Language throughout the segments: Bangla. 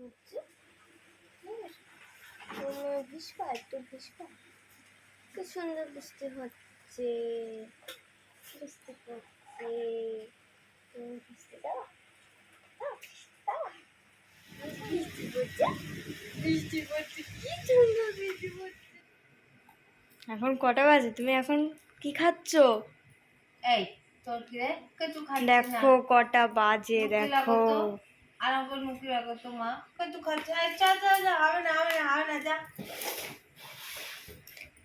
হচ্ছে ভিসকা একটু ভিসকা কি সুন্দর বৃষ্টি হচ্ছে। বৃষ্টি পড়ছে তুমি ভিজতে দাও। বৃষ্টি পড়ছে বৃষ্টি পড়ছে কি সুন্দর বৃষ্টি পড়ছে এখন কটা বাজে? তুমি এখন কি খাচ্ছো? এই তোর কি রে? দেখো কটা বাজে দেখো। লাগাতো। আর আমার মুখে লাগাতো মা। কে তুই খাচ্ছিস এই চা চা হবে না হবে না হবে না যা।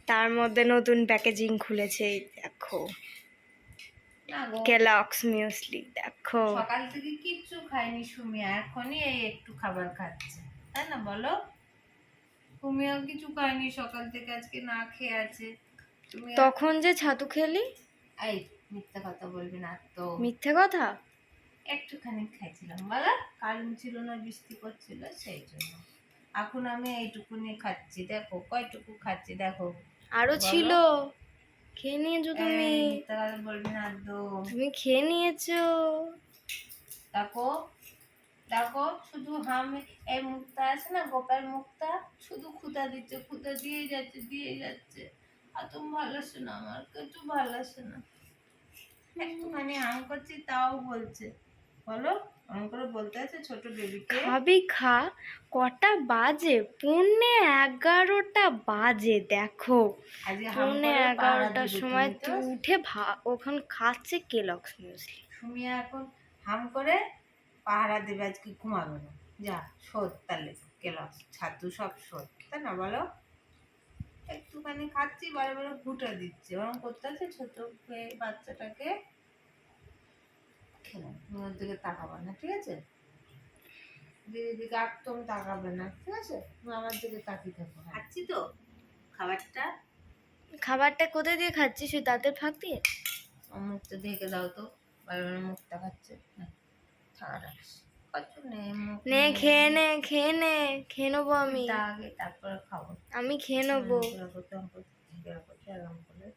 তার মধ্যে নতুন প্যাকেজিং খুলেছে দেখো। কেলক্স মিউসলি দেখো। সকাল থেকে কিচ্ছু খাইনি সুমিয়া এখনই এই একটু খাবার খাচ্ছে। তাই না বলো? সুমিয়া কিছু খায়নি সকাল থেকে আজকে না খেয়ে আছে। তখন যে ছাতু খেলি? এই মিথ্যা কথা বলবি না তো। মিথ্যে কথা? একটুখানি খাইছিলাম। বলো কারণ ছিল না বৃষ্টি করছিল সেই জন্য। এখন আমি এইটুকুনি খাচ্ছি। দেখো কয়টুকু খাচ্ছি দেখো। আরও ছিল। খেয়ে নিয়েছো তুমি? কথা বলবি না তুমি খেয়ে নিয়েছো। দেখো দেখো শুধু হাম এই মুখটা আছে না গোপাল মুখটা? শুধু খুদা দিচ্ছে খুদা দিয়ে যাচ্ছে দিয়ে যাচ্ছে। আর তুমি ভালোবাসো না আমার একটু ভালোবাসো না। একটুখানি হাম করছি তাও বলছে। বলো অন করে বলতে আছে ছোট বেবিকে খাবি খা কটা বাজে? পৌনে এগারোটা বাজে দেখো। পৌনে এগারোটার সময়। তুই উঠে ভা ওখানে খাচ্ছে কেলক্স মিউসলি সুমিয়া এখন হাম করে পাহারা দেবে আজকে ঘুমাবে না। যা শোধ তাহলে কেলাস ছাতু সব শোধ। তাই না বলো? একটুখানি খাচ্ছি বারে বারে ঘুটে দিচ্ছে। ওরকম করতে আছে ছোট বাচ্চাটাকে। ওর দিকে তাকাবে না ঠিক আছে? দিদির দিকে একদম তাকাবে না ঠিক আছে? আমার দিকে তাকিয়ে থাকো। খাচ্ছি তো। খাবারটা? খাবারটা কোথায় দিয়ে খাচ্ছি ওই দাঁতের ফাঁক দিয়ে? মুখটা ঢেকে দাও তো। বারে মুখটা খাচ্ছে। না থাকা নেই নে খেয়ে নে খেয়ে নে খেয়ে নেব আমি। তারপরে খাব। আমি খেয়ে নেব। এরকম করে এরকম ঢেকে রাখো,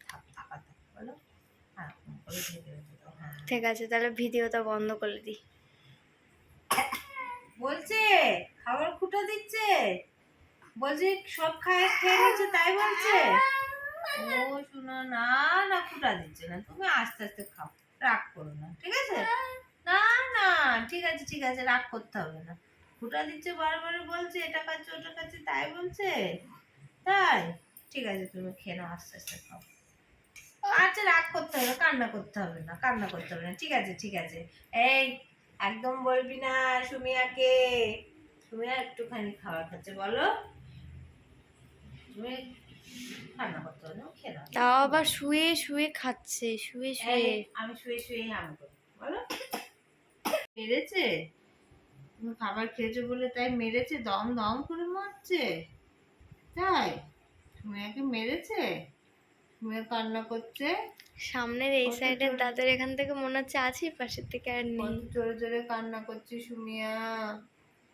থাক থাকা থাক বলো হ্যাঁ করে ঢেকে হ্যাঁ ঠিক আছে, তাহলে ভিডিওটা বন্ধ করে দিই। বলছে, খাবার খুঁটা দিচ্ছে। বলছে, সব খায়, খেয়ে নিচ্ছে, তাই বলছে। ও শোনো, না না, খুঁটা দিচ্ছে না, তুমি আস্তে আস্তে খাও, রাগ করো না, ঠিক আছে? না না, ঠিক আছে ঠিক আছে, রাগ করতে হবে না। খুঁটা দিচ্ছে, বারবার বলছে, এটা খাচ্ছে, ওটা খাচ্ছে, তাই বলছে? তাই, ঠিক আছে, তুমি খেয়ে নাও, আস্তে আস্তে খাও। আচ্ছা রাগ করতে হবে না, কান্না করতে হবে না কান্না করতে হবে না। ঠিক আছে ঠিক আছে। এই একদম বলবি না সুমিয়াকে। সুমিয়া একটুখানি খাবার খাচ্ছে বলো। তুমি কান্না করতে হবে না খেয়ে নাও। তাও আবার শুয়ে শুয়ে খাচ্ছে শুয়ে শুয়ে। আমি শুয়ে শুয়ে হাম করি বলো। মেরেছে? তুমি খাবার খেয়েছো বলে তাই মেরেছে? দম দম করে মারছে। তাই? সুমিয়াকে মেরেছে? সুমিয়া কান্না করছে। সামনের এই জোরে- দাঁতের এখান থেকে মনে হচ্ছে আছে পাশের থেকে আর নেই। জোরে জোরে কান্না করছে সুমিয়া।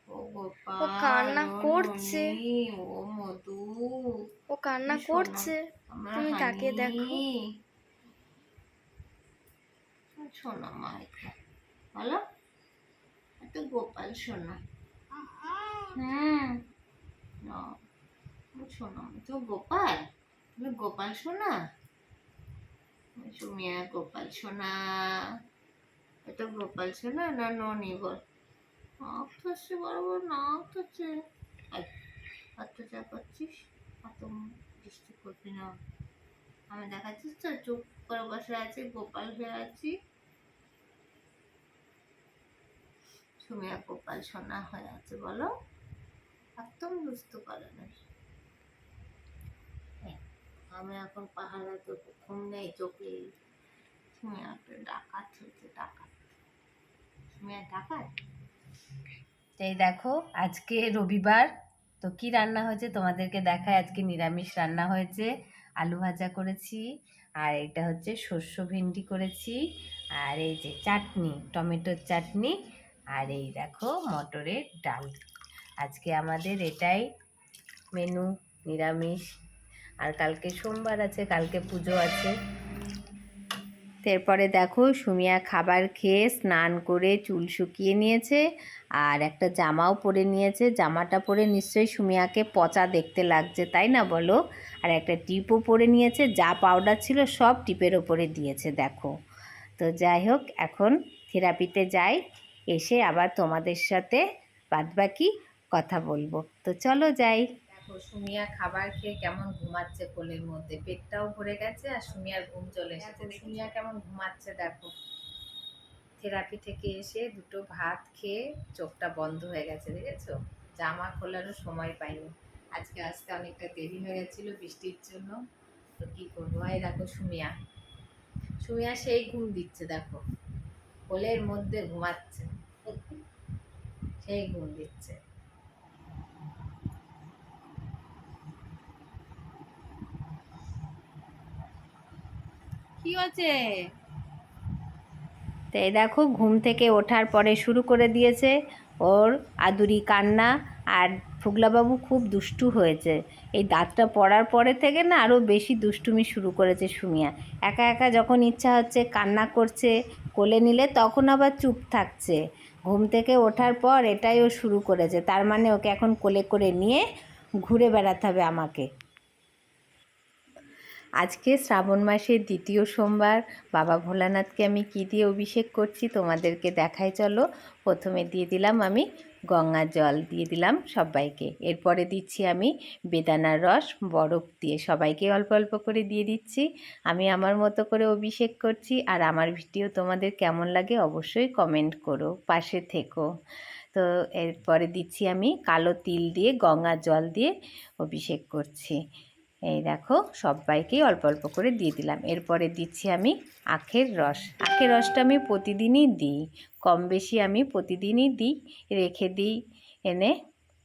ও গোপাল ও কান্না করছে। ও মধু। ও কান্না করছে। তুমি তাকিয়ে হানি। দেখো। সোনা মা বলো এত গোপাল সোনা হুম। না, ও তো গোপাল। তুমি গোপাল সোনা? সুমিয়া গোপাল সোনা? এটা গোপাল সোনা না ননি বল থাকছে বরাবর নাক এত বৃষ্টি করবি না। আমি দেখাচ্ছিস তো, চুপ করে বসে আছি, গোপাল হয়ে আছি। সুমিয়া গোপাল সোনা হয়ে আছে বলো। একদম বুঝতে পারে না। আমি এখন পাহাড়ে তো ঘুম নেই, চোখে ডাকাত হয়েছে ডাকাত। সুমিয়া ডাকাত? এই দেখো, আজকে রবিবার, তো কি রান্না হয়েছে তোমাদেরকে দেখায় আজকে নিরামিষ রান্না হয়েছে, আলু ভাজা করেছি, আর এটা হচ্ছে শস্য ভেন্ডি করেছি, আর এই যে চাটনি, টমেটোর চাটনি, আর এই দেখো মটরের ডাল। আজকে আমাদের এটাই মেনু, নিরামিষ। আর কালকে সোমবার আছে, কালকে পুজো আছে। এরপরে দেখো, সুমিয়া খাবার খেয়ে স্নান করে চুল শুকিয়ে নিয়েছে আর একটা জামাও পরে নিয়েছে। জামাটা পরে নিশ্চয়ই সুমিয়াকে পচা দেখতে লাগছে, তাই না বলো? আর একটা টিপও পরে নিয়েছে, যা পাউডার ছিল সব টিপের ওপরে দিয়েছে, দেখো। তো যাই হোক, এখন থেরাপিতে যাই, এসে আবার তোমাদের সাথে বাদবাকি কথা বলব। তো চলো যাই। দেখো সুমিয়া খাবার খেয়ে কেমন ঘুমাচ্ছে কোলের মধ্যে? পেটটাও ভরে গেছে আর সুমিয়ার ঘুম চলে এসেছে। সুমিয়া কেমন ঘুমাচ্ছে দেখো। থেরাপি থেকে এসে দুটো ভাত খেয়ে চোখটা বন্ধ হয়ে গেছে দেখেছ? জামা খোলারও সময় পাইনি। আজকে আসতে অনেকটা দেরি হয়ে গেছিল বৃষ্টির জন্য। তো কী করব? এই দেখো সুমিয়া। সুমিয়া সেই ঘুম দিচ্ছে দেখো। কোলের মধ্যে ঘুমাচ্ছে। সেই ঘুম দিচ্ছে। কি হচ্ছে তো দেখো, ঘুম থেকে ওঠার পরে শুরু করে দিয়েছে ওর আদুরি কান্না আর ফুগলাবাবু খুব দুষ্টু হয়েছে। এই দাঁতটা পড়ার পরে থেকে না আরও বেশি দুষ্টুমি শুরু করেছে সুমিয়া। একা একা যখন ইচ্ছা হচ্ছে কান্না করছে, কোলে নিলে তখন আবার চুপ থাকছে। ঘুম থেকে ওঠার পর এটাই ও শুরু করেছে। তার মানে ওকে এখন কোলে করে নিয়ে ঘুরে বেড়াতে হবে আমাকে। আজকে শ্রাবণ মাসের দ্বিতীয় সোমবার। বাবা ভোলানাথকে আমি কী দিয়ে অভিষেক করছি তোমাদেরকে দেখাই চলো। প্রথমে দিয়ে দিলাম আমি গঙ্গা জল, দিয়ে দিলাম সবাইকে। এরপরে দিচ্ছি আমি বেদানার রস, বরফ দিয়ে সবাইকে অল্প অল্প করে দিয়ে দিচ্ছি। আমি আমার মতো করে অভিষেক করছি আর আমার ভিডিও তোমাদের কেমন লাগে অবশ্যই কমেন্ট করো, পাশে থেকো। তো এরপরে দিচ্ছি আমি কালো তিল দিয়ে গঙ্গা জল দিয়ে অভিষেক করছি। এই দেখো, সবাইকেই অল্প অল্প করে দিয়ে দিলাম। এরপরে দিচ্ছি আমি আখের রস। আখের রসটা আমি প্রতিদিনই দিই, কম বেশি আমি প্রতিদিনই দিই, রেখে দিই এনে।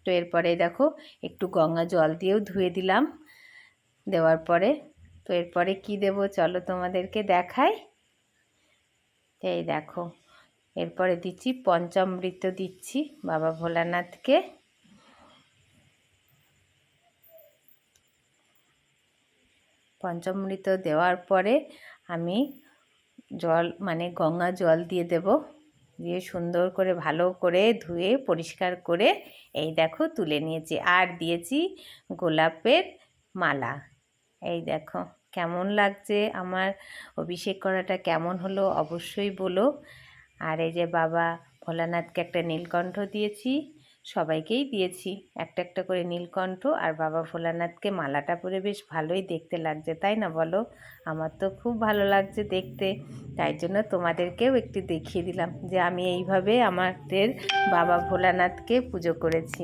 তো এরপরে দেখো, একটু গঙ্গা জল দিয়েও ধুয়ে দিলাম দেওয়ার পরে। তো এরপরে কি দেব চলো তোমাদেরকে দেখাই। এই দেখো, এরপরে দিচ্ছি পঞ্চামৃত দিচ্ছি বাবা ভোলানাথকে। পঞ্চামৃত দেওয়ার পরে আমি জল মানে গঙ্গা জল দিয়ে দেব। দিয়ে সুন্দর করে ভালো করে ধুয়ে, পরিষ্কার করে এই দেখো তুলে নিয়েছি। আর দিয়েছি গোলাপের মালা। এই দেখো কেমন লাগছে? আমার অভিষেক করাটা কেমন হলো অবশ্যই বলো। আর এই যে বাবা ভোলানাথকে একটা নীলকণ্ঠ দিয়েছি। সবাইকেই দিয়েছি। একটা একটা করে নীলকণ্ঠ আর বাবা ভোলানাথকে মালাটা পরে বেশ ভালোই দেখতে লাগছে, তাই না বলো? আমার তো খুব ভালো লাগছে দেখতে। তাই জন্য তোমাদেরকেও একটু দেখিয়ে দিলাম যে আমি এইভাবে আমাদের বাবা ভোলানাথকে পুজো করেছি।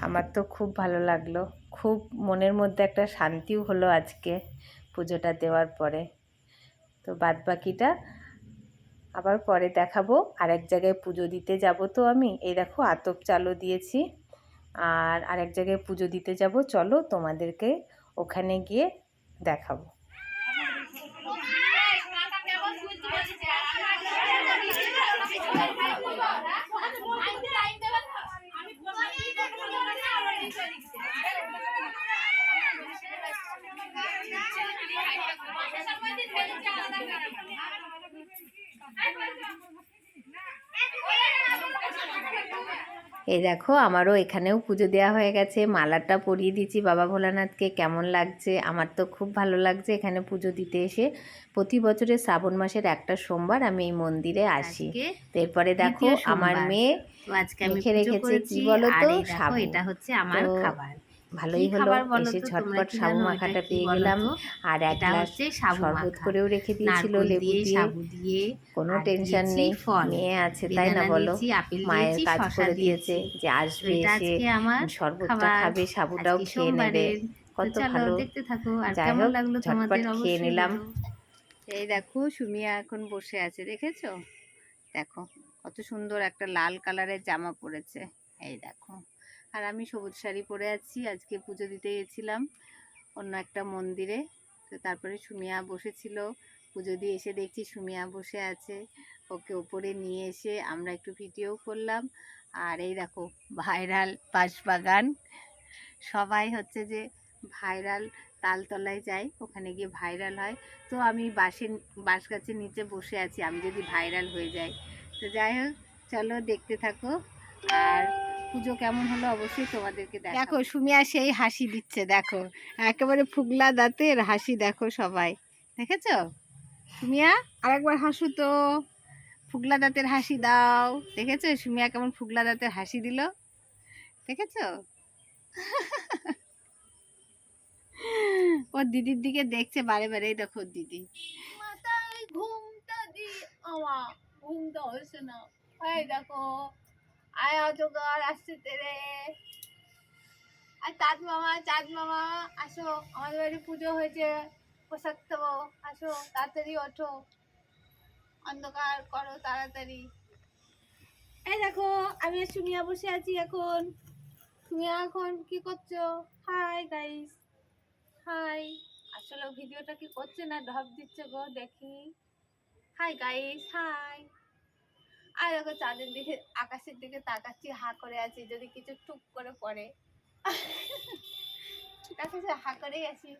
আমার তো খুব ভালো লাগল। খুব মনের মধ্যে একটা শান্তিও হলো আজকে পুজোটা দেওয়ার পরে। তো বাদ বাকিটা আবার পরে দেখাবো। আর এক জায়গায় পুজো দিতে যাব তো আমি। এই দেখো আতপ চালও দিয়েছি। আর আরেক জায়গায় পুজো দিতে যাব। চলো তোমাদেরকে ওখানে গিয়ে দেখাবো। এই দেখো আমারও এখানেও পুজো দেওয়া হয়ে গেছে। মালাটা পরিয়ে দিচ্ছি বাবা ভোলানাথকে কেমন লাগছে? আমার তো খুব ভালো লাগছে এখানে পুজো দিতে এসে। প্রতি বছরে শ্রাবণ মাসের একটা সোমবার আমি এই মন্দিরে আসি। এরপরে দেখো আমার মেয়ে আমি রেখেছে কি বলো তো? এটা হচ্ছে আমার খাবার। ভালোই হলো। এসে ঝটপট সাবু মাখাটা পেয়ে গেলাম। আর এক গ্লাস সাবু শরবত করেও রেখে দিয়েছিল লেবু দিয়ে দিয়ে। সাবু দিয়ে কোনো টেনশন নেই মেয়ে আছে তাই না বলো? মায়ের কাজ করে দিয়েছে যে আসবে এসে আমার শরবতটা খাবে সাবুটাও খেয়ে নেবে। কত ভালো। দেখতে থাকো আর যাই কেমন হোক, লাগল ঝটপট খেয়ে নিলাম। এই দেখো সুমিয়া এখন বসে আছে দেখেছ? দেখো কত সুন্দর একটা লাল কালারের জামা পরেছে। এই দেখো। আর আমি সবুজ শাড়ি পরে আছি, আজকে পুজো দিতে গেছিলাম অন্য একটা মন্দিরে। তো তারপরে সুমিয়া বসেছিল, পুজো দিয়ে এসে দেখছি সুমিয়া বসে আছে, ওকে ওপরে নিয়ে এসে আমরা একটু ভিডিও করলাম। আর এই দেখো, ভাইরাল বাঁশবাগান। সবাই হচ্ছে যে ভাইরাল তালতলায় যাই ওখানে গিয়ে ভাইরাল হয়। তো আমি বাসের বাঁশ গাছের নিচে বসে আছি, আমি যদি ভাইরাল হয়ে যাই। তো যাই হোক, চলো দেখতে থাকো। আর পুজো কেমন হলো অবশ্যই তোমাদেরকে দেখো দেখো সুমিয়া সেই হাসি দিচ্ছে দেখো। একেবারে ফুগলা দাঁতের হাসি দেখো সবাই। দেখেছ? সুমিয়া আরেকবার হাসু তো। ফুগলা দাঁতের হাসি দাও। দেখেছ? সুমিয়া কেমন ফুগলা দাঁতের হাসি দিল। দেখেছ? ওর দিদির দিকে দেখছে বারে বারেই দেখো দিদি। ঘুমটা দি আমার ঘুমটা হয়েছে না এই দেখো আয় অজগর আসছে তেরে আর চাঁদ মামা চাঁদ মামা, আসো। আমাদের বাড়ি পুজো হয়েছে, পোশাক দেবো, আসো, তাড়াতাড়ি ওঠো। অন্ধকার করো তাড়াতাড়ি। এই দেখো, আমি সুমিয়া বসে আছি এখন। সুমিয়া, এখন কি করছ? হাই গাইস হাই আসলে ভিডিওটা কি করছে না? ঢপ দিচ্ছে গো, দেখি। হাই গাইস হাই আর দেখো চাঁদের দিকে, আকাশের দিকে তাকাচ্ছি, হা করে আছি, যদি কিছু টুক করে পড়ে। আছে হা করেই আছি।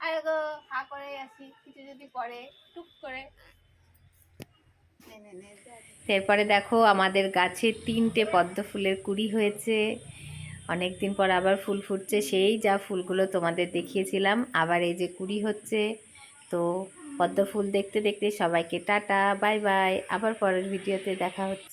আর দেখো, হা করেই আছি, কিছু যদি পড়ে, টুক করে। এরপরে দেখো, আমাদের গাছে তিনটে পদ্ম ফুলের কুড়ি হয়েছে। অনেক দিন পর আবার ফুল ফুটছে, সেই যা ফুলগুলো তোমাদের দেখিয়েছিলাম। আবার এই যে কুড়ি হচ্ছে, তো পদ্ম ফুল দেখতে দেখতে সবাইকে টাটা বাই বাই। আবার পরের ভিডিওতে দেখা হচ্ছে।